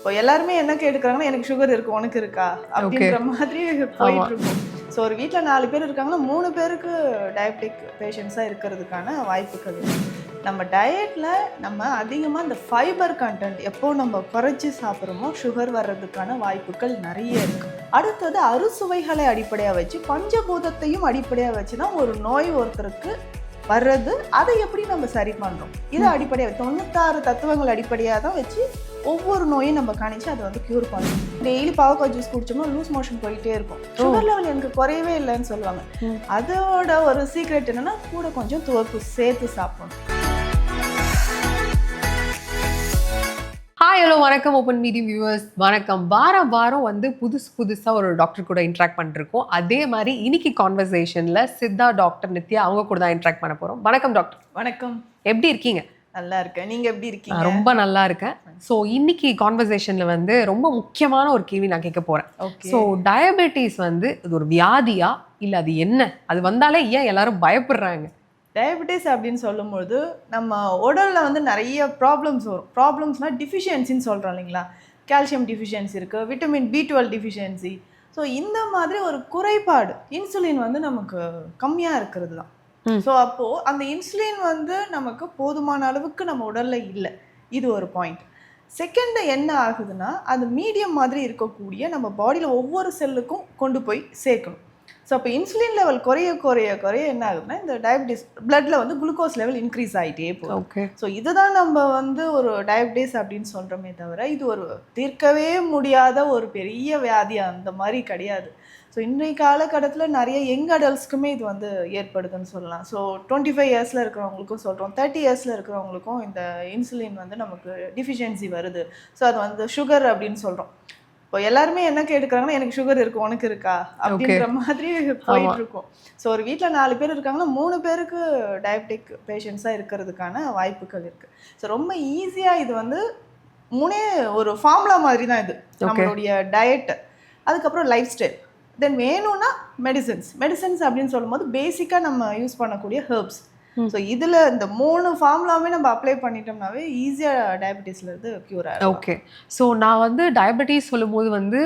இப்போ எல்லாருமே என்ன கேட்டுக்கிறாங்கன்னா எனக்கு சுகர் இருக்கு உனக்கு இருக்கா? அப்படின்ற மாதிரி போயிட்டு இருக்கும். ஸோ ஒரு வீட்டில் நாலு பேர் இருக்காங்கன்னா மூணு பேருக்கு டயபெட்டிக் பேஷண்ட்ஸாக இருக்கிறதுக்கான வாய்ப்புகள் நம்ம டயட்டில் நம்ம அதிகமாக இந்த ஃபைபர் கண்டென்ட் எப்போ நம்ம குறைச்சி சாப்பிட்றோமோ சுகர் வர்றதுக்கான வாய்ப்புகள் நிறைய இருக்கு. அடுத்தது அறுசுவைகளை அடிப்படையாக வச்சு பஞ்சபூதத்தையும் அடிப்படையாக வச்சு தான் ஒரு நோய் ஒருத்தருக்கு வர்றது அதை எப்படி நம்ம சரி பண்ணுறோம் இதை அடிப்படையாக தொண்ணூத்தாறு தத்துவங்கள் அடிப்படையாக தான் வச்சு ஒவ்வொரு நோயும் நம்ம கணிச்சு அதை வந்து க்யூர் பண்ணணும். டெய்லி பாவக்காய் ஜூஸ் குடிச்சோம்னா லூஸ் மோஷன் போயிட்டே இருக்கும். சுகர் லெவல் எனக்கு குறையவே இல்லைன்னு சொல்லுவாங்க. அதோட ஒரு சீக்ரெட் என்னன்னா கூட கொஞ்சம் துவர்ப்பு சேர்த்து சாப்பிடணும். ஹாய் ஹலோ வணக்கம் ஓப்பன் மீடியம் வியூவர்ஸ் வணக்கம். வாரம் வாரம் வந்து புதுசு புதுசாக ஒரு டாக்டர் கூட இன்ட்ராக்ட் பண்ணிருக்கோம். அதே மாதிரி இன்னைக்கு கான்வர்சேஷனில் சித்தா டாக்டர் நித்யா அவங்க கூட தான் இன்ட்ராக்ட் பண்ண போகிறோம் வணக்கம் டாக்டர் வணக்கம். எப்படி இருக்கீங்க? நல்லா இருக்கேன். நீங்க எப்படி இருக்கீங்க? ரொம்ப நல்லா இருக்கேன். ஸோ இன்னைக்கு கான்வர்சேஷனில் வந்து ரொம்ப முக்கியமான ஒரு கேள்வி நான் கேட்க போகிறேன் ஓகே ஸோ டயபெட்டிஸ் வந்து இது ஒரு வியாதியா? இல்லை அது என்ன? அது வந்தாலே ஏன் எல்லாரும் பயப்படுறாங்க? டயபெட்டிஸ் அப்படின்னு சொல்லும்போது நம்ம உடல்ல வந்து நிறைய ப்ராப்ளம்ஸ் வரும். ப்ராப்ளம்ஸ்னால் டிஃபிஷியன்சின்னு சொல்கிறோம் இல்லைங்களா? கால்சியம் டிஃபிஷியன்சி இருக்குது vitamin B twelve deficiency so இந்த மாதிரி ஒரு குறைபாடு இன்சுலின் வந்து நமக்கு கம்மியாக இருக்கிறது தான். ஸோ அப்போது அந்த இன்சுலின் வந்து நமக்கு போதுமான அளவுக்கு நம்ம உடலில் இல்லை. இது ஒரு பாயிண்ட் செகண்ட் என்ன ஆகுதுன்னா அது மீடியம் மாதிரி இருக்கக்கூடிய நம்ம பாடியில் ஒவ்வொரு செல்லுக்கும் கொண்டு போய் சேர்க்கணும். ஸோ அப்போ இன்சுலின் லெவல் குறைய குறைய குறைய என்ன ஆகுதுன்னா இந்த டயபிட்டிஸ் பிளட்ல வந்து குளுக்கோஸ் லெவல் இன்க்ரீஸ் ஆகிட்டே போகும் ஓகே ஸோ இதுதான் நம்ம வந்து ஒரு டயபிட்டிஸ் அப்படின்னு சொல்கிறோமே தவிர இது ஒரு தீர்க்கவே முடியாத ஒரு பெரிய வியாதி. அந்த மாதிரி கிடையாது. ஸோ இன்றைய காலகட்டத்தில் நிறைய யங் அடல்ட்ஸ்க்குமே இது வந்து ஏற்படுதுன்னு சொல்லலாம். ஸோ டுவெண்ட்டி ஃபைவ் இயர்ஸில் இருக்கிறவங்களுக்கும் சொல்கிறோம் தேர்ட்டி இயர்ஸில் இருக்கிறவங்களுக்கும் இந்த இன்சுலின் வந்து நமக்கு டிஃபிஷியன்சி வருது. ஸோ அது வந்து சுகர் அப்படின்னு சொல்கிறோம் இப்போ எல்லாருமே என்ன கேட்டுக்கிறாங்கன்னா எனக்கு சுகர் இருக்கு உனக்கு இருக்கா? அப்படின்ற மாதிரி போயிட்டு இருக்கும் ஸோ ஒரு வீட்டில் நாலு பேர் இருக்காங்கன்னா மூணு பேருக்கு டயபெட்டிக் பேஷண்ட்ஸாக இருக்கிறதுக்கான வாய்ப்புகள் இருக்குது ஸோ ரொம்ப ஈஸியாக இது வந்து மூணே ஒரு ஃபார்முலா மாதிரி தான் இது. நம்மளுடைய டயட் அதுக்கப்புறம் லைஃப் ஸ்டைல் தென் வேணும்னா மெடிசன்ஸ் மெடிசன்ஸ் அப்படின்னு சொல்லும்போது பேசிக்காக நம்ம யூஸ் பண்ணக்கூடிய ஹெர்ப்ஸ் ஸோ இதில் இந்த மூணு ஃபார்முலாவே நம்ம அப்ளை பண்ணிட்டோம்னாவே ஈஸியாக டயபெட்டிஸ்ல இருந்து க்யூர் ஆகும் ஓகே ஸோ நான் வந்து டயபெட்டிஸ் சொல்லும்போது வந்து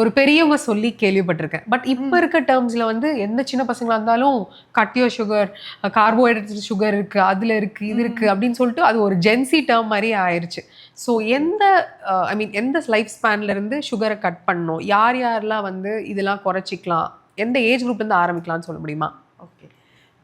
ஒரு பெரியவங்க சொல்லி கேள்விப்பட்டிருக்கேன். பட் இப்போ இருக்க டேர்ம்ஸில் வந்து எந்த சின்ன பசங்களா இருந்தாலும் கட்டியோ சுகர் கார்போஹைட்ரேட் சுகர் இருக்கு அதுல இருக்கு இது இருக்கு அப்படின்னு சொல்லிட்டு அது ஒரு ஜென்சி டேர்ம் மாதிரி ஆயிருச்சு. ஸோ எந்த ஐ மீன் எந்த லைஃப் ஸ்பேன்ல இருந்து சுகரை கட் பண்ணணும்? யார் யாரெல்லாம் வந்து இதெல்லாம் குறைச்சிக்கலாம்? எந்த ஏஜ் குரூப்ல இருந்து ஆரம்பிக்கலாம்னு சொல்ல முடியுமா?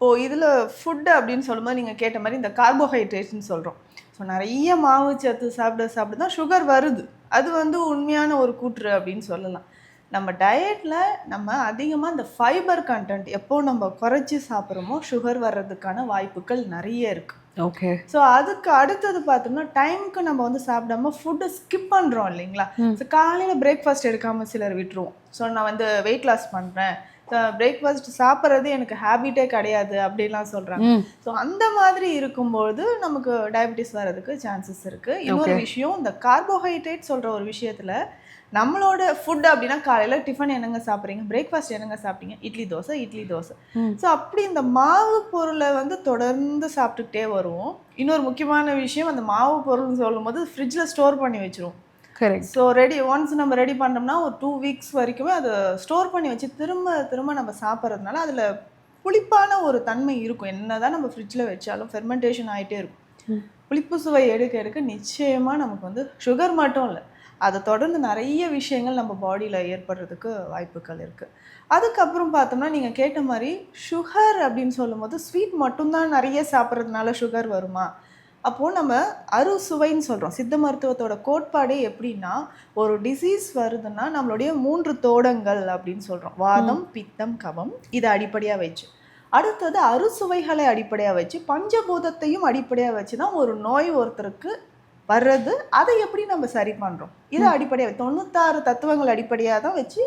இப்போது இதில் ஃபுட்டு அப்படின்னு சொல்லும்போது நீங்கள் கேட்ட மாதிரி இந்த கார்போஹைட்ரேட்ஸ்னு சொல்கிறோம் ஸோ நிறைய மாவு சத்து சாப்பிட சாப்பிட தான் சுகர் வருது. அது வந்து உண்மையான ஒரு கூற்று அப்படின்னு சொல்லலாம். நம்ம டயட்டில் நம்ம அதிகமாக இந்த ஃபைபர் கண்டென்ட் எப்போ நம்ம குறைச்சி சாப்பிட்றோமோ சுகர் வர்றதுக்கான வாய்ப்புகள் நிறைய இருக்குது ஓகே ஸோ அதுக்கு அடுத்தது பார்த்தோம்னா டைமுக்கு நம்ம வந்து சாப்பிடாம ஃபுட்டை ஸ்கிப் பண்ணுறோம் இல்லைங்களா. ஸோ காலையில் பிரேக்ஃபாஸ்ட் எடுக்காமல் சிலர் விட்டுருவோம். ஸோ நான் வந்து வெயிட் லாஸ் பண்ணுறேன் பிரேக்ஃபாஸ்ட் சாப்பிட்றது எனக்கு ஹேபிட்டே கிடையாது அப்படிலாம் சொல்கிறாங்க ஸோ அந்த மாதிரி இருக்கும்போது நமக்கு டயபெட்டிஸ் வர்றதுக்கு சான்சஸ் இருக்குது இன்னொரு. விஷயம் இந்த கார்போஹைட்ரேட் சொல்கிற ஒரு விஷயத்தில் நம்மளோட ஃபுட் அப்படின்னா காலையில் டிஃபன் என்னங்க சாப்பிட்றீங்க? பிரேக்ஃபாஸ்ட் என்னங்க சாப்பிட்டீங்க? இட்லி தோசை இட்லி தோசை. ஸோ அப்படி இந்த மாவு பொருளை வந்து தொடர்ந்து சாப்பிட்டுக்கிட்டே வருவோம். இன்னொரு முக்கியமான விஷயம் அந்த மாவு பொருள்னு சொல்லும்போது ஃப்ரிட்ஜில் ஸ்டோர் பண்ணி வச்சிருவோம். கரெக்ட் ஸோ ரெடி ஒன்ஸ் நம்ம ரெடி பண்ணோம்னா ஒரு டூ வீக்ஸ் வரைக்குமே அதை ஸ்டோர் பண்ணி வச்சு திரும்ப திரும்ப நம்ம சாப்பிட்றதுனால அதில் புளிப்பான ஒரு தன்மை இருக்கும். என்னதான் நம்ம ஃப்ரிட்ஜில் வச்சாலும் ஃபெர்மெண்டேஷன் ஆகிட்டே இருக்கும். புளிப்பு சுவை எடுக்க எடுக்க நிச்சயமாக நமக்கு வந்து சுகர் மட்டும் இல்லை அதை தொடர்ந்து நிறைய விஷயங்கள் நம்ம பாடியில் ஏற்படுறதுக்கு வாய்ப்புகள் இருக்குது அதுக்கப்புறம் பார்த்தோம்னா நீங்கள் கேட்ட மாதிரி சுகர் அப்படின்னு சொல்லும்போது ஸ்வீட் மட்டும்தான் நிறைய சாப்பிட்றதுனால சுகர் வருமா? அப்போது நம்ம அறுசுவைன்னு சொல்கிறோம் சித்த மருத்துவத்தோட கோட்பாடே எப்படின்னா ஒரு டிசீஸ் வருதுன்னா நம்மளுடைய மூன்று தோடங்கள் அப்படின்னு சொல்கிறோம் வாதம் பித்தம் கபம் இதை அடிப்படையாக வச்சு. அடுத்தது அறுசுவைகளை அடிப்படையாக வச்சு பஞ்சபூதத்தையும் அடிப்படையாக வச்சு தான் ஒரு நோய் ஒருத்தருக்கு வர்றது. அதை எப்படி நம்ம சரி பண்ணுறோம் இதை அடிப்படையாக தொண்ணூத்தாறு தத்துவங்கள் அடிப்படையாக தான் வச்சு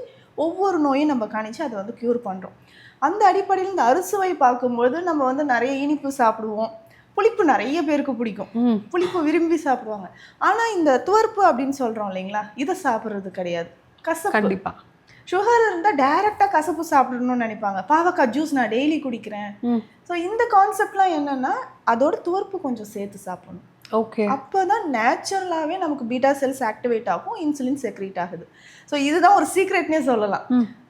ஒவ்வொரு நோயும் நம்ம கணிச்சு அதை வந்து க்யூர் பண்ணுறோம் அந்த அடிப்படையில் இந்த அறுசுவை பார்க்கும்போது நம்ம வந்து நிறைய இனிப்பு சாப்பிடுவோம். புளிப்பு நிறைய பேருக்கு பிடிக்கும். புளிப்பு விரும்பி சாப்பிடுவாங்க. ஆனால் இந்த துவர்ப்பு அப்படின்னு சொல்கிறோம் இல்லைங்களா? இதை சாப்பிட்றது கிடையாது. கசப்பு. கண்டிப்பா. சுகர் இருந்தால் டைரெக்டாக கசப்பு சாப்பிடணும்னு நினைப்பாங்க. பாவக்காய் ஜூஸ் நான் டெய்லி குடிக்கிறேன். ஸோ இந்த கான்செப்ட்லாம் என்னன்னா அதோட துவர்ப்பு கொஞ்சம் சேர்த்து சாப்பிடணும். ஓகே. அப்போ தான் நேச்சுரலாகவே நமக்கு பீட்டா செல்ஸ் ஆக்டிவேட் ஆகும் இன்சுலின் செக்ரேட் ஆகுது. ஸோ இதுதான் ஒரு சீக்ரெட்னே சொல்லலாம்.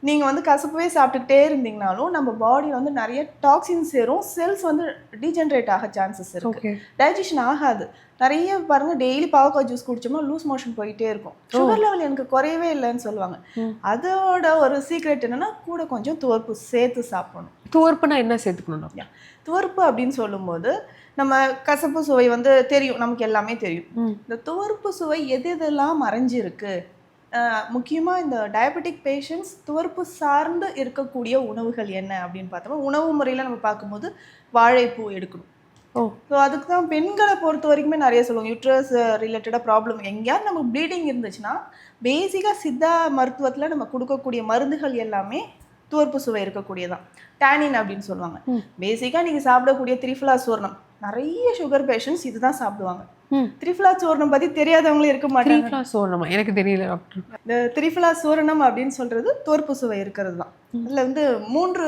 நீங்கள் வந்து கசப்பவே சாப்பிட்டுக்கிட்டே இருந்தீங்கனாலும் நம்ம பாடியில் வந்து நிறைய டாக்ஸின் சேரும். செல்ஸ் வந்து டீஜென்ரேட் ஆக சான்சஸ் இருக்கு. டைஜஷன் ஆகாது. நிறைய பாருங்க டெய்லி பாவக்காய் ஜூஸ் குடிச்சோம்னா லூஸ் மோஷன் போயிட்டே இருக்கும். சுகர் லெவல் எனக்கு குறையவே இல்லைன்னு சொல்லுவாங்க. அதோட ஒரு சீக்ரெட் என்னன்னா கூட கொஞ்சம் துவர்ப்பு சேர்த்து சாப்பிடணும். துவர்ப்புனா என்ன சேர்த்துக்கணும்? துவர்ப்பு அப்படின்னு சொல்லும்போது நம்ம கசப்பு சுவை வந்து தெரியும். நமக்கு எல்லாமே தெரியும். இந்த துவர்ப்பு சுவை எது எதெல்லாம் மறைஞ்சிருக்கு? அஹ் முக்கியமா இந்த டயபெட்டிக் பேஷண்ட்ஸ் துவர்ப்பு சார்ந்து இருக்கக்கூடிய உணவுகள் என்ன அப்படின்னு பார்த்தோம்னா உணவு முறையில் நம்ம பார்க்கும்போது வாழைப்பூ எடுக்கணும். ஓ. ஸோ அதுக்கு தான் பெண்களை பொறுத்த வரைக்குமே நிறைய சொல்லுவாங்க. யூட்ரஸ் ரிலேட்டடாக ப்ராப்ளம் எங்கேயாவது நமக்கு ப்ளீடிங் இருந்துச்சுன்னா பேசிக்காக சித்தா மருத்துவத்தில் நம்ம கொடுக்கக்கூடிய மருந்துகள் எல்லாமே துவர்ப்பு சுவை இருக்கக்கூடியதான் டேனின் அப்படின்னு சொல்லுவாங்க. பேசிக்காக நீங்கள் சாப்பிடக்கூடிய திரிஃபலா சூர்ணம். நிறைய சுகர் பேஷண்ட்ஸ் இதுதான் சாப்பிடுவாங்க. திரிஃபலா சூர்ணம் பற்றி தெரியாதவங்களும் இருக்க மாட்டாங்க. சோழமா எனக்கு தெரியல டாக்டர் இந்த திரிஃபலா சூரணம் அப்படின்னு சொல்றது துவர்ப்பு சுவை இருக்கிறது தான் அதில் வந்து மூன்று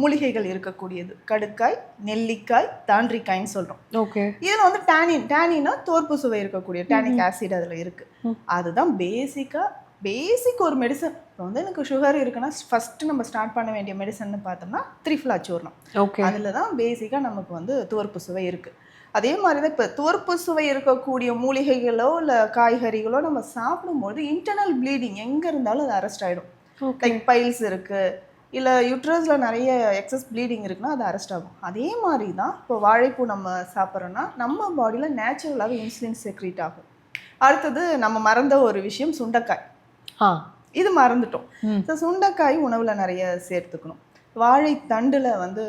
மூலிகைகள் இருக்கக்கூடியது. கடுக்காய் நெல்லிக்காய் தாண்டிக்காய்ன்னு சொல்றோம். ஓகே. இதில் வந்து டேனின் டேனினா தோற்பு சுவை இருக்கக்கூடிய டேனிக் ஆசிட் அதில் இருக்கு. அதுதான் பேசிக்காக பேசிக் ஒரு மெடிசன் இப்போ வந்து எனக்கு சுகர் இருக்குன்னா ஃபர்ஸ்ட் நம்ம ஸ்டார்ட் பண்ண வேண்டிய மெடிசன் பார்த்தோம்னா த்ரிஃப்லா சூர்ணம் ஓகே அதில் தான் பேசிக்காக நமக்கு வந்து துவர்ப்பு சுவை இருக்கு. அதே மாதிரி தான் இப்போ துவர்ப்பு சுவை இருக்கக்கூடிய மூலிகைகளோ இல்லை காய்கறிகளோ நம்ம சாப்பிடும்போது இன்டர்னல் ப்ளீடிங் எங்கே இருந்தாலும் அது அரெஸ்ட் ஆகிடும் லைக் பைல்ஸ் இருக்கு இல்லை யூட்ரஸில் நிறைய எக்ஸஸ் ப்ளீடிங் இருக்குன்னா அது அரெஸ்ட் ஆகும். அதே மாதிரி தான் இப்போ வாழைப்பூ நம்ம சாப்பிட்றோன்னா நம்ம பாடியில் நேச்சுரலாகவே இன்சுலின் செக்ரீட் ஆகும். அடுத்தது நம்ம மறந்த ஒரு விஷயம் சுண்டைக்காய். இது மறந்துட்டோம். ஸோ சுண்டைக்காய் உணவில் நிறைய சேர்த்துக்கணும். வாழைத்தண்டில் வந்து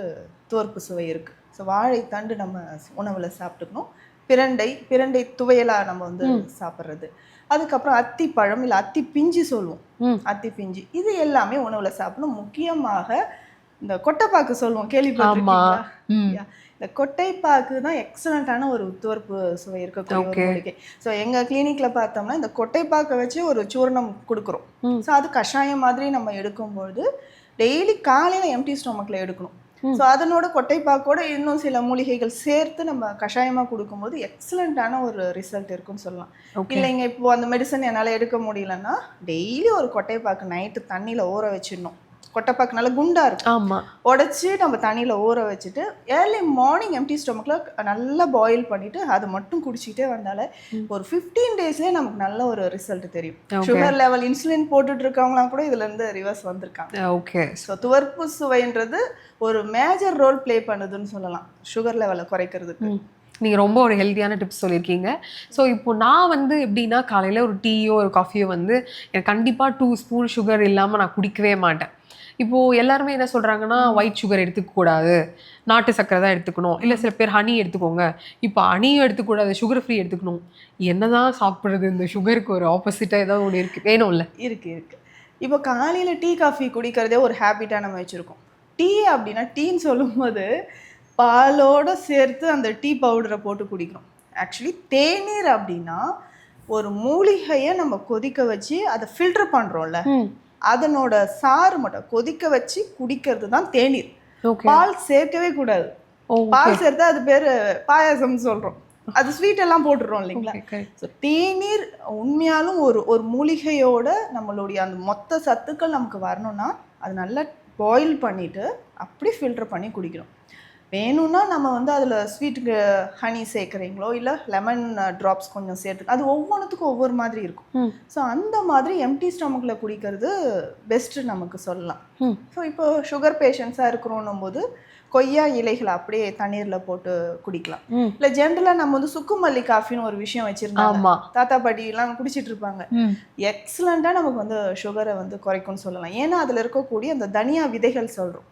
தோற்பு சுவை இருக்குது ஸோ வாழைத்தண்டு நம்ம உணவில் சாப்பிட்டுக்கணும். பிரண்டை பிரண்டை துவையலாக நம்ம வந்து சாப்பிட்றது. அதுக்கப்புறம் அத்திப்பழம் இல்லை அத்தி பிஞ்சு சொல்லுவோம். அத்தி பிஞ்சு இது எல்லாமே உணவுல சாப்பிடணும். முக்கியமாக இந்த கொட்டைப்பாக்கு சொல்லுவோம் கேள்விப்பட்டிருக்கீங்களா. இந்த கொட்டைப்பாக்கு தான் எக்ஸலண்ட்டான ஒரு துவர்ப்பு சுவை இருக்கக்கூடிய ஸோ எங்க கிளினிக்ல பார்த்தோம்னா இந்த கொட்டைப்பாக்கை வச்சு ஒரு சூர்ணம் கொடுக்குறோம். ஸோ அது கஷாயம் மாதிரி நம்ம எடுக்கும்பொழுது டெய்லி காலையில எம்டி ஸ்டொமக்ல எடுக்கணும். ஸோ அதனோட கொட்டைப்பாக்கோட இன்னும் சில மூலிகைகள் சேர்த்து நம்ம கஷாயமா கொடுக்கும்போது எக்ஸலண்ட்டான ஒரு ரிசல்ட் இருக்குன்னு சொல்லலாம். இல்லைங்க இப்போ அந்த மெடிசன் என்னால் எடுக்க முடியலன்னா டெய்லி ஒரு கொட்டைப்பாக்கு நைட்டு தண்ணியில் ஊற வச்சிடணும். கொட்டைப்பாக்கு நல்லா குண்டா இருக்கும். ஆமா. உடச்சி நம்ம தண்ணியில் ஊற வச்சுட்டு ஏர்லி மார்னிங் எம்டி ஸ்டொமக்கில் நல்லா பாயில் பண்ணிட்டு அது மட்டும் குடிச்சிக்கிட்டே வந்தாலே ஒரு ஃபிஃப்டீன் டேஸ்லேயே நமக்கு நல்ல ஒரு ரிசல்ட் தெரியும். சுகர் லெவல் இன்சுலின் போட்டுட்டு இருக்கவங்களாம் கூட இதுல இருந்து ரிவர்ஸ் வந்திருக்காங்க. ஓகே ஸோ துவர்ப்பு சுவைன்றது ஒரு மேஜர் ரோல் ப்ளே பண்ணுதுன்னு சொல்லலாம். சுகர் லெவலை குறைக்கிறதுக்கு. நீங்கள் ரொம்ப ஒரு ஹெல்த்தியான டிப்ஸ் சொல்லியிருக்கீங்க. ஸோ இப்போ நான் வந்து எப்படின்னா காலையில் ஒரு டீயோ ஒரு காஃபியோ வந்து எனக்கு கண்டிப்பாக டூ ஸ்பூன் சுகர் இல்லாமல் நான் குடிக்கவே மாட்டேன். இப்போது எல்லாருமே என்ன சொல்கிறாங்கன்னா ஒயிட் சுகர் எடுத்துக்கக்கூடாது. நாட்டு சர்க்கரை தான் எடுத்துக்கணும். இல்லை சில பேர் ஹனி எடுத்துக்கோங்க. இப்போ ஹனியும் எடுத்துக்கூடாது சுகர் ஃப்ரீ எடுத்துக்கணும். என்னதான் சாப்பிட்றது இந்த சுகருக்கு ஒரு ஆப்போசிட்டாக ஏதாவது ஒன்று இருக்குது வேணும்ல? இருக்கு இருக்கு. இப்போ காலையில டீ காஃபி குடிக்கிறதே ஒரு ஹேபிட்டா நம்ம வச்சிருக்கோம். டீ அப்படின்னா டீன்னு சொல்லும்போது பாலோட சேர்த்து அந்த டீ பவுடரை போட்டு குடிக்கிறோம். ஆக்சுவலி தேநீர் அப்படின்னா ஒரு மூலிகையை நம்ம கொதிக்க வச்சு அதை ஃபில்டர் பண்றோம்ல. ம். அதனோட சாறு மட்டும் கொதிக்க வச்சு குடிக்கிறது தான் தேநீர். பால் சேர்க்கவே கூடாது. ஓ பால் சேர்த்தா அது பேர் பாயாசம்னு சொல்றோம். அது ஸ்வீட் எல்லாம் போட்டுடுறோம் இல்லைங்களா? ஸோ தேநீர் உண்மையாலும் ஒரு ஒரு மூலிகையோட நம்மளுடைய அந்த மொத்த சத்துக்கள் நமக்கு வரணும்னா அது நல்லா பாயில் பண்ணிட்டு அப்படி ஃபில்டர் பண்ணி குடிக்கணும். வேணும்னா நம்ம வந்து அதில் ஸ்வீட்டுக்கு ஹனி சேர்க்குறீங்களோ இல்லை லெமன் ட்ராப்ஸ் கொஞ்சம் சேர்த்து அது ஒவ்வொன்றுத்துக்கும் ஒவ்வொரு மாதிரி இருக்கும். ஸோ அந்த மாதிரி எம்டி ஸ்டொமக்கில் குடிக்கிறது பெஸ்ட்டு நமக்கு சொல்லலாம். ஸோ இப்போ சுகர் பேஷண்ட்ஸாக இருக்கிறோன்னும் போது கொய்யா இலைகளை அப்படியே தண்ணீரில் போட்டு குடிக்கலாம். இல்லை ஜென்ரலாக நம்ம வந்து சுக்குமல்லி காஃபின்னு ஒரு விஷயம் வச்சுருந்தாங்க. ஆமா. தாத்தா பாட்டி எல்லாம் குடிச்சிட்டு இருப்பாங்க. எக்ஸலண்ட்டாக நமக்கு வந்து சுகரை வந்து குறைக்கும்னு சொல்லலாம். ஏன்னா அதில் இருக்கக்கூடிய அந்த தனியா விதைகள் சொல்கிறோம்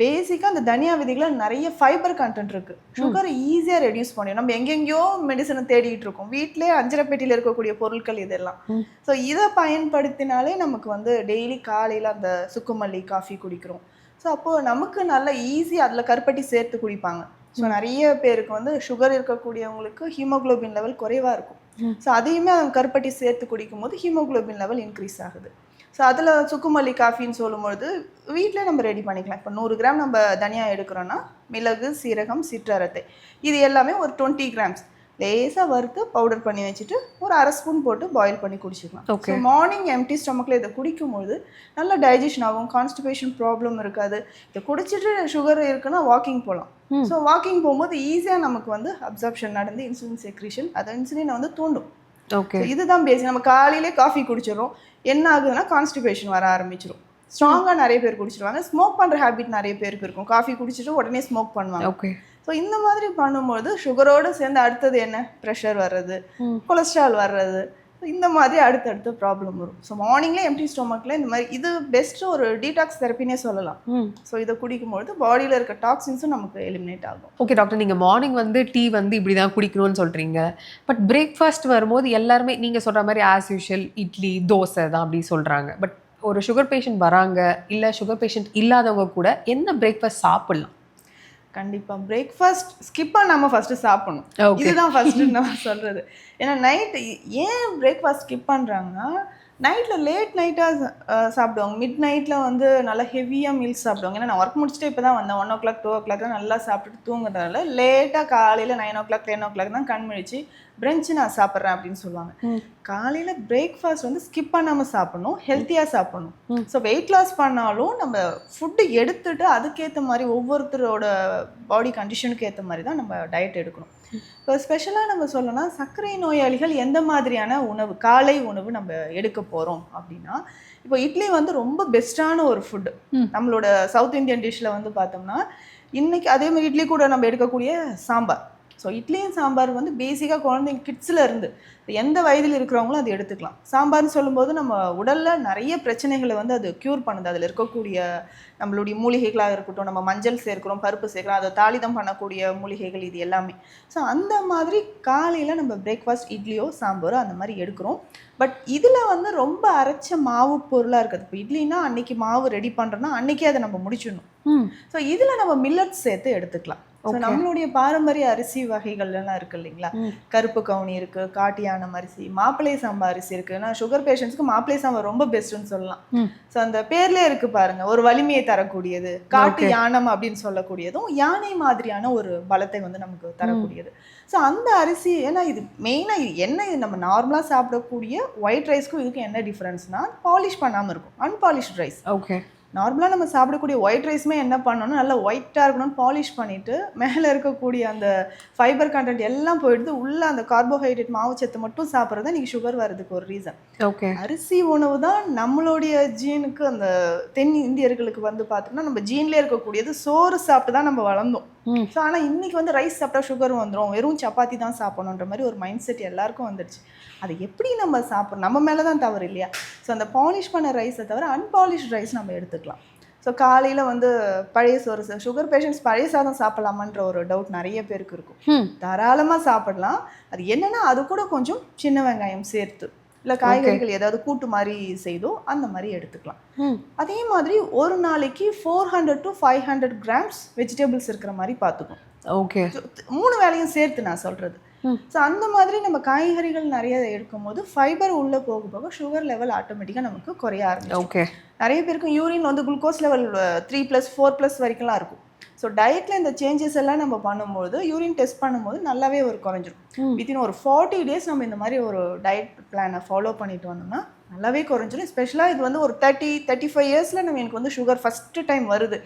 பேசிக்காக அந்த தனியா விதைகள நிறைய ஃபைபர் கண்டென்ட் இருக்கு. சுகரை ஈஸியாக ரெடியூஸ் பண்ணிடும் நம்ம எங்கெங்கேயோ மெடிசனை தேடிட்டு இருக்கோம். வீட்டிலே அஞ்சரை பெட்டியில் இருக்கக்கூடிய பொருட்கள் இதெல்லாம். ஸோ இதை பயன்படுத்தினாலே நமக்கு வந்து டெய்லி காலையில் அந்த சுக்குமல்லி காஃபி குடிக்கிறோம். ஸோ அப்போது நமக்கு நல்ல ஈஸியாக அதில் கருப்பட்டி சேர்த்து குடிப்பாங்க. ஸோ நிறைய பேருக்கு வந்து சுகர் இருக்கக்கூடியவங்களுக்கு ஹீமோகுளோபின் லெவல் குறைவாக இருக்கும். ஸோ அதையுமே அவங்க கருப்பட்டி சேர்த்து குடிக்கும்போது ஹீமோகுளோபின் லெவல் இன்க்ரீஸ் ஆகுது. ஸோ அதில் சுக்குமல்லி காஃபின்னு சொல்லும்பொழுது வீட்டில் நம்ம ரெடி பண்ணிக்கலாம். இப்போ நூறு கிராம் நம்ம தனியா எடுக்கிறோன்னா மிளகு சீரகம் சிற்றரத்தை. இது எல்லாமே ஒரு டுவெண்ட்டி கிராம்ஸ் லேசாக வறுத்து பவுடர் பண்ணி வச்சுட்டு ஒரு அரை ஸ்பூன் போட்டு பாயில் பண்ணி குடிச்சிக்கலாம். ஸோ மார்னிங் எம்டி ஸ்டொமக்கில் இதை குடிக்கும்போது நல்ல டைஜஷன் ஆகும் கான்ஸ்டிபேஷன் ப்ராப்ளம் இருக்காது. இதை குடிச்சிட்டு சுகர் இருக்குன்னா வாக்கிங் போகலாம். ஸோ வாக்கிங் போகும்போது ஈஸியாக நமக்கு வந்து அப்சர்ப்ஷன் நடந்து இன்சுலின் செக்ரீஷன் அது இன்சுலினை வந்து தூண்டும். ஓகே இதுதான் பேசி நம்ம காலையிலே காஃபி குடிச்சிடுறோம். என்ன ஆகுதுன்னா கான்ஸ்டிபேஷன் வர ஆரம்பிச்சிடும் ஸ்ட்ராங்காக நிறைய பேர் குடிச்சிருவாங்க. ஸ்மோக் பண்ணுற ஹேபிட் நிறைய பேருக்கு இருக்கும். காஃபி குடிச்சிட்டு உடனே ஸ்மோக் பண்ணுவாங்க. ஓகே ஸோ இந்த மாதிரி பண்ணும்போது சுகரோடு சேர்ந்து அடுத்தது என்ன? ப்ரெஷர் வர்றது. கொலஸ்ட்ரால் வர்றது. இந்த மாதிரி அடுத்தடுத்த ப்ராப்ளம் வரும். ஸோ மார்னிங்ல எம்டி ஸ்டொமக்கில் இந்த மாதிரி இது பெஸ்ட்டு ஒரு டீடாக்ஸ் தெரப்பினே சொல்லலாம். ஸோ இதை குடிக்கும்பொழுது பாடியில் இருக்க டாக்ஸின்ஸும் நமக்கு எலிமினேட் ஆகும். ஓகே டாக்டர் நீங்கள் மார்னிங் வந்து டீ வந்து இப்படி தான் குடிக்கணும்னு சொல்கிறீங்க பட் பிரேக்ஃபாஸ்ட் வரும்போது எல்லாருமே நீங்கள் சொல்கிற மாதிரி ஆஸ் யூஷுவல் இட்லி தோசை தான் அப்படி சொல்கிறாங்க பட் ஒரு சுகர் பேஷண்ட் வராங்க இல்லை சுகர் பேஷண்ட் இல்லாதவங்க கூட என்ன பிரேக்ஃபாஸ்ட் சாப்பிட்லாம்? கண்டிப்பா. பிரேக்ஃபாஸ்ட் ஸ்கிப் பண்ணாம ஃபர்ஸ்ட் சாப்பிடணும். இதுதான் ஃபர்ஸ்ட் நான் சொல்றது. ஏன்னா நைட் ஏன் பிரேக்ஃபாஸ்ட் ஸ்கிப் பண்றாங்கன்னா நைட்ல லேட் நைட்டா சாப்பிடுவாங்க. மிட் நைட்ல வந்து நல்லா ஹெவியா மீல்ஸ் சாப்பிடுவாங்க. ஏன்னா நான் ஒர்க் முடிச்சுட்டு இப்போ தான் வந்தேன். One o'clock two o'clock தான் நல்லா சாப்பிட்டுட்டு தூங்குறதுனால லேட்டாக காலையில் nine o'clock ten o'clock தான் கண் முழிச்சு பிரஞ்சு நான் சாப்பிட்றேன் அப்படின்னு சொல்லுவாங்க. காலையில் பிரேக்ஃபாஸ்ட் வந்து ஸ்கிப் பண்ணாமல் சாப்பிடணும். ஹெல்த்தியாக சாப்பிடணும். ஸோ வெயிட் லாஸ் பண்ணாலும் நம்ம ஃபுட்டு எடுத்துட்டு அதுக்கேற்ற மாதிரி ஒவ்வொருத்தரோட பாடி கண்டிஷனுக்கு ஏற்ற மாதிரி தான் நம்ம டயட் எடுக்கணும். இப்போ ஸ்பெஷலாக நம்ம சொல்லணும்னா சர்க்கரை நோயாளிகள் எந்த மாதிரியான உணவு காலை உணவு நம்ம எடுக்க போகிறோம் அப்படின்னா இப்போ இட்லி வந்து ரொம்ப பெஸ்ட்டான ஒரு ஃபுட்டு. நம்மளோட சவுத் இந்தியன் டிஷ்ஷில் வந்து பார்த்தோம்னா இன்னைக்கு அதே மாதிரி இட்லி கூட நம்ம எடுக்கக்கூடிய சாம்பார் ஸோ இட்லியும் சாம்பார் வந்து பேசிக்காக குழந்தைங்க கிட்ஸில் இருந்து எந்த வயதில் இருக்கிறவங்களும் அது எடுத்துக்கலாம். சாம்பார்னு சொல்லும்போது நம்ம உடலில் நிறைய பிரச்சனைகளை வந்து அது க்யூர் பண்ணுது. அதில் இருக்கக்கூடிய நம்மளுடைய மூலிகைகளாக இருக்கட்டும் நம்ம மஞ்சள் சேர்க்கிறோம் பருப்பு சேர்க்கிறோம் அதை தாளிதம் பண்ணக்கூடிய மூலிகைகள் இது எல்லாமே. ஸோ அந்த மாதிரி காலையில் நம்ம பிரேக்ஃபாஸ்ட் இட்லியோ சாம்பாரோ அந்த மாதிரி எடுக்கிறோம். பட் இதில் வந்து ரொம்ப அரைச்ச மாவு பொருளாக இருக்குது. இப்போ இட்லினா அன்னைக்கு மாவு ரெடி பண்ணுறோன்னா அன்னைக்கே அதை நம்ம முடிச்சிடணும். ஸோ இதில் நம்ம மில்லட்ஸ் சேர்த்து எடுத்துக்கலாம். ஸோ. நம்மளுடைய பாரம்பரிய அரிசி வகைகள் எல்லாம் இருக்கு இல்லைங்களா. கருப்பு கவுனி இருக்கு காட்டு யானம் அரிசி மாப்பிள்ளை சாம்பா அரிசி இருக்கு. நான் சுகர் பேஷண்ட்ஸ்க்கு மாப்பிள்ளை சாம்பார் ரொம்ப பெஸ்ட்னு சொல்லலாம். ஸோ அந்த பேர்லயே இருக்கு பாருங்க. ஒரு வலிமையை தரக்கூடியது காட்டு. யானம் அப்படின்னு சொல்லக்கூடியதும் யானை மாதிரியான ஒரு பலத்தை வந்து நமக்கு தரக்கூடியது. ஸோ அந்த அரிசி ஏன்னா இது மெயினாக என்ன இது நம்ம நார்மலாக சாப்பிடக்கூடிய ஒயிட் ரைஸ்க்கும் இதுக்கும் என்ன டிஃப்ரென்ஸ்னா பாலிஷ் பண்ணாமல் இருக்கும். அன்பாலிஷ்ட் ரைஸ் ஓகே நார்மலாக நம்ம சாப்பிடக்கூடிய ஒயிட் ரைஸுமே என்ன பண்ணணும் நல்லா ஒயிட்டாக இருக்கணும்னு பாலிஷ் பண்ணிவிட்டு மேலே இருக்கக்கூடிய அந்த ஃபைபர் கண்டென்ட் எல்லாம் போயிடுது. உள்ளே அந்த கார்போஹைட்ரேட் மாவுச்சத்து மட்டும் சாப்பிட்றது தான் இன்றைக்கி சுகர் வர்றதுக்கு ஒரு ரீசன் ஓகே அரிசி உணவு தான் நம்மளுடைய ஜீனுக்கு அந்த தென் இந்தியர்களுக்கு வந்து பார்த்தோம்னா நம்ம ஜீன்லேயே இருக்கக்கூடியது சோறு சாப்பிட்டு தான் நம்ம வளர்ந்தோம். ஸோ ஆனால் இன்னைக்கு வந்து ரைஸ் சாப்பிட்டா சுகர் வந்துடும் வெறும் சப்பாத்தி தான் சாப்பிடணுன்ற மாதிரி ஒரு மைண்ட் செட் எல்லாருக்கும் வந்துடுச்சு. அது எப்படி நம்ம சாப்பிட்றோம் நம்ம மேலே தான் தவறு இல்லையா? ஸோ அந்த பாலிஷ் பண்ண ரைஸை தவிர அன்பாலிஷ் ரைஸ் நம்ம எடுத்துக்கலாம். ஸோ காலையில் வந்து பழைய சோறு சுகர் பேஷண்ட்ஸ் பழைய சாதம் சாப்பிடலாமான்ற ஒரு டவுட் நிறைய பேருக்கு இருக்கும். தாராளமாக சாப்பிடலாம். அது என்னன்னா அது கூட கொஞ்சம் சின்ன வெங்காயம் சேர்த்து இல்லை காய்கறிகள் ஏதாவது கூட்டு மாதிரி செய்தோ அந்த மாதிரி எடுத்துக்கலாம். அதே மாதிரி ஒரு நாளைக்கு four hundred to five hundred grams vegetables இருக்கிற மாதிரி பார்த்துக்கும் ஓகே மூணு வேலையும் சேர்த்து நான் சொல்கிறது. ஸோ அந்த மாதிரி நம்ம காய்கறிகள் நிறைய எடுக்கும்போது ஃபைபர் உள்ளே போக போக சுகர் லெவல் ஆட்டோமேட்டிக்காக நமக்கு குறைய ஆரம்பிக்கும் ஓகே நிறைய பேருக்கு யூரின் வந்து glucose level three plus four plus வரைக்கும்லாம் இருக்கும். ஸோ டயட்டில் இந்த சேஞ்சஸ் எல்லாம் நம்ம பண்ணும்போது யூரின் டெஸ்ட் பண்ணும்போது நல்லாவே ஒரு குறைஞ்சிரும். வித்தின் ஒரு ஃபார்ட்டி டேஸ் நம்ம இந்த மாதிரி ஒரு டயட் பிளானை ஃபாலோ பண்ணிட்டு வந்தோம்னா நல்லாவே குறைஞ்சிரும். ஸ்பெஷலாக இது வந்து ஒரு தேர்ட்டி தேர்ட்டி ஃபைவ் இயர்ஸில் நம்ம எனக்கு வந்து சுகர் ஃபஸ்ட்டு டைம் வருது.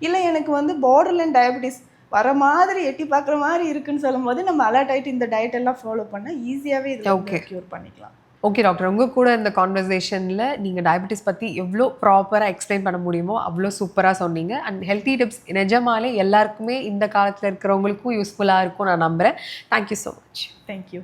இல்லை எனக்கு வந்து பார்டர் லைன் டயபிட்டிஸ் வர மாதிரி எட்டி பார்க்குற மாதிரி இருக்குன்னு சொல்லும்போது நம்ம அலர்ட் ஆகிட்டு இந்த டயட் எல்லாம் ஃபாலோ பண்ணால் ஈஸியாகவே. இதில் க்யூர் பண்ணிக்கலாம். ஓகே டாக்டர் உங்கள் கூட இந்த கான்வர்சேஷனில் நீங்கள் டயபெட்டிஸ் பற்றி எவ்வளோ ப்ராப்பராக எக்ஸ்பிளைன் பண்ண முடியுமோ அவ்வளோ சூப்பராக சொன்னீங்க. அண்ட் ஹெல்த்தி டிப்ஸ் நிஜமாலே எல்லாருக்குமே இந்த காலத்தில் இருக்கிறவங்களுக்கும் யூஸ்ஃபுல்லாக இருக்கும் நான் நம்புகிறேன் தேங்க்யூ ஸோ மச் தேங்க்யூ